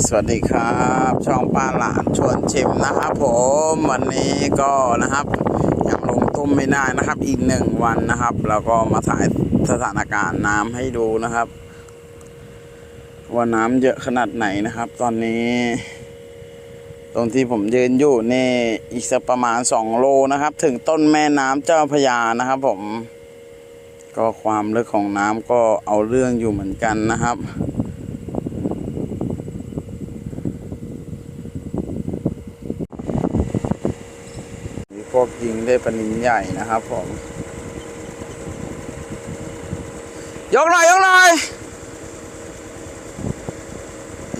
สวัสดีครับ ช่องป้าหลานชวนชิมนะครับผมวันนี้ก็นะครับยังลงตุ้มไม่ได้นะครับ อีกหนึ่งวันนะครับ แล้วก็มาถ่ายสถานการณ์น้ำให้ดูนะครับ ว่าน้ำเยอะขนาดไหนนะครับ ตอนนี้ ตรงที่ผมยืนอยู่นี่อีกสักประมาณ2โลนะครับ ถึงต้นแม่น้ำเจ้าพยานะครับ ผม ก็ความลึกของน้ำก็เอาเรื่องอยู่เหมือนกันนะครับ พวกยิงได้ปลานินใหญ่นะครับผม ยกหน่อย ยกหน่อย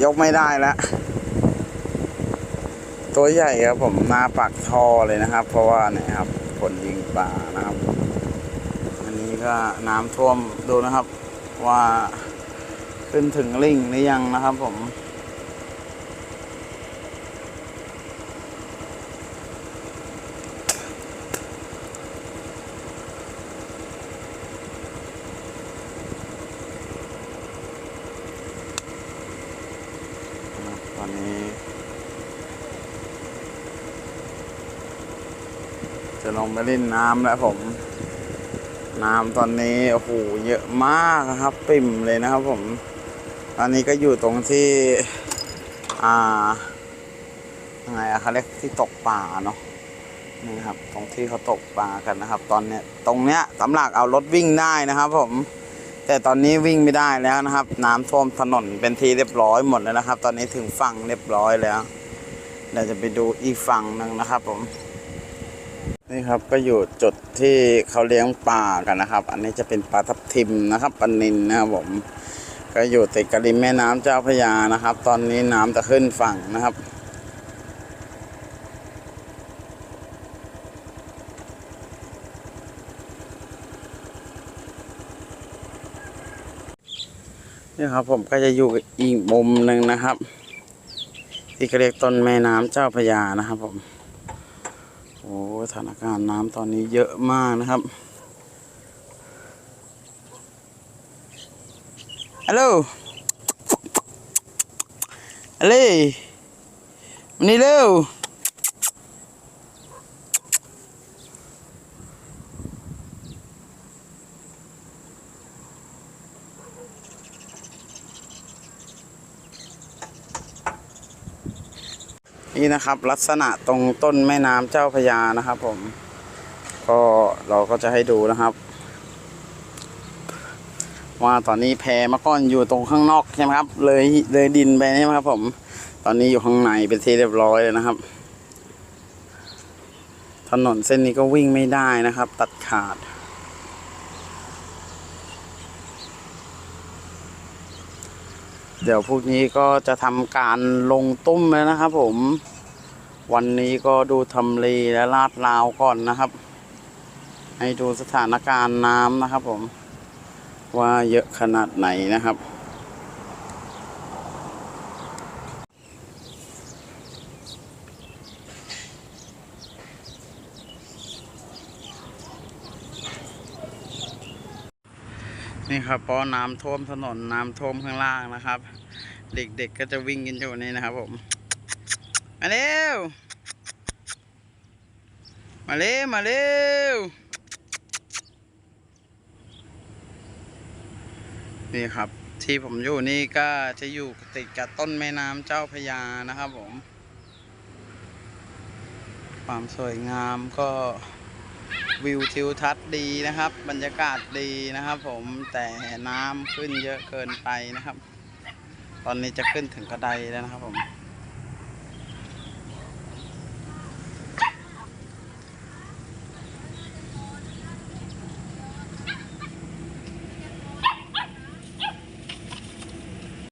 ยกไม่ได้แล้วตัวใหญ่ครับผมหน้าปากท่อเลยนะครับ เพราะว่าเนี่ยครับคนยิงปลานะครับ อันนี้ก็น้ำท่วมดูนะครับว่า ขึ้นถึงลิงหรือยังนะครับผม นะครับต อนนี้ จะลงไปเล่นน้ำแล้วผม น้ำตอนนี้โอ้โหเยอะมากครับ ปิ่มเลยนะครับผม ตอนนี้ก็อยู่ตรงที่ อ่าไงอะเขาเรียกที่ตกปลาเนาะนี่ครับ ตรงที่เขาตกปลากันนะครับ ตอนเนี้ย ตรงเนี้ยสำหรับเอารถวิ่งได้นะครับผม แต่ตอนนี้วิ่งไม่ได้แล้วนะครับ น้ำท่วมถนนเป็นทีเรียบร้อยหมดแล้วนะครับ ตอนนี้ถึงฝั่งเรียบร้อยแล้วเดี๋ยวจะไปดูอีกฝั่งหนึ่งนะครับผมนี่ครับก็อยู่จุดที่เขาเลี้ยงปลากันนะครับ อันนี้จะเป็นปลาทับทิมนะครับปลานินนะครับผมก็อยู่ติดกับริมแม่น้ำเจ้าพระยานะครับ ตอนนี้น้ำจะขึ้นฝั่งนะครับ นี่ครับผมก็จะอยู่อีกมุมหนึ่งนะครับ ที่เรียกต้นแม่น้ำเจ้าพยานะครับผมโอ้สถานการณ์น้ำตอนนี้เยอะมากนะครับฮัลโหลฮัลโหลวันนี้เร็ว นี่นะครับ ลักษณะตรงต้นแม่น้ำเจ้าพยานะครับ ผม ก็เราก็จะให้ดูนะครับ ว่าตอนนี้แพมื่อก่อนอยู่ตรงข้างนอกใช่ไหมครับ เลยเลยดินไปใช่ไหมครับ ผม ตอนนี้อยู่ข้างในเป็นที่เรียบร้อยเลยนะครับ ถนนเส้นนี้ก็วิ่งไม่ได้นะครับ ตัดขาดเดี๋ยวพวกนี้ก็จะทำการลงตุ้มแล้วนะครับผม วันนี้ก็ดูทำเลและลาดราวก่อนนะครับ ให้ดูสถานการณ์น้ำนะครับผม ว่าเยอะขนาดไหนนะครับ นี่ครับเพราะน้ำท่วมถนนน้ำท่วมข้างล่างนะครับ เด็กๆก็จะวิ่งกันอยู่นี่นะครับผมมาเร็ว มาเร็ว มาเร็ว นี่ครับที่ผมอยู่นี่ก็จะอยู่ติดกับต้นแม่น้ำเจ้าพยานะครับผม ความสวยงามก็วิวทิวทัศน์ดีนะครับ บรรยากาศดีนะครับผมแต่น้ำขึ้นเยอะเกินไปนะครับ ตอนนี้จะขึ้นถึงกระไดแล้วนะครับผม